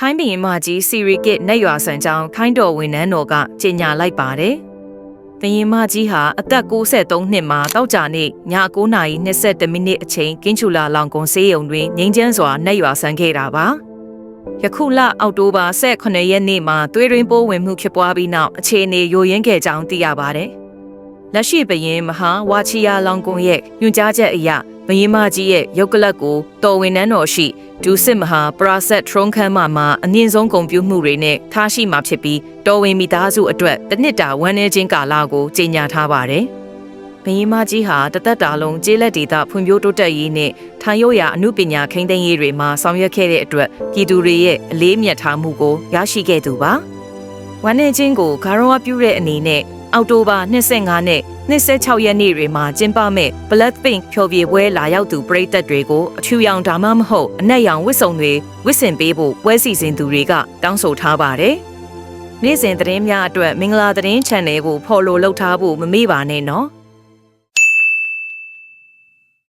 ထိုင်းဘုရင်မကြီးစီရီကစ်နတ်ရွာဆန်ကြောင်းထိုင်းတော်ဝန်နှန်းတော်ကကြေညာလိုက်ပါတယ်။ဘုရင်မကြီးဟာအသက်63နှစ်မှာတောက်ကြနေ့ည9:22မိနစ်အချိန်ကင်းချူလာလောင်ကွန်ဆေးရုံတွင်ငိမ့်ချမ်းစွာနတ်ရွာဆန်ခဲ့တာပါ။ယခုလအောက်တိုဘာ18ရက်နေ့မှာသွေးရင်းပိုးဝင်မှုဖြစ်ပွားပြီးနောက်အခြေအနေယိုယွင်းခဲ့ကြောင်းသိရပါတယ်။လက်ရှိဘုရင်မဟာဝါချီယာလောင်ကွန်ရဲ့ညွှန်ကြားချက်အရ ဘုရင်မကြီးရဲ့ရုပ်ကလပ်ကိုတော်ဝင်နှန်းတော်ရှိဒူစစ်မဟာပရာဆက်ထရုံးခန်းမမှာအမြင့်ဆုံးဂုဏ်ပြုမှုတွေနဲ့ထားရှိမှာဖြစ်ပြီးတော်ဝင်မိသားစုအတွက်တစ်နှစ်တာဝန်내ချင်းကာလကိုကြေညာထားပါတယ်။ဘုရင်မကြီးဟာတသက်တာလုံးကျေးလက်ဒေသဖွံ့ဖြိုးတိုးတက်ရေးနဲ့ထိုင်ရိုးရာအမှုပညာခိန်းသိမ်းရေးတွေမှာဆောင်ရွက်ခဲ့တဲ့အတွက်ပြည်သူတွေရဲ့အလေးမြတ်ထားမှုကိုရရှိခဲ့သူပါ။ဝန်내ချင်းကိုဂါရဝပြုတဲ့အနေနဲ့ အောက်တိုဘာ25နဲ့26ရက်နေ့တွေမှာကျင်းပမဲ့ Blackpink ဖျော်ဖြေပွဲလာရောက်သူပရိသတ်တွေကိုအထူရောင်ဒါမှမဟုတ်အနက်ရောင်ဝတ်စုံတွေဝတ်ဆင်ပေးဖို့ပွဲစီစဉ်သူတွေကတောင်းဆိုထားပါတယ်။နေ့စဉ်သတင်းများအတွက်မင်္ဂလာသတင်း channel ကို follow လုပ်ထားဖို့မမေ့ပါနဲ့နော်။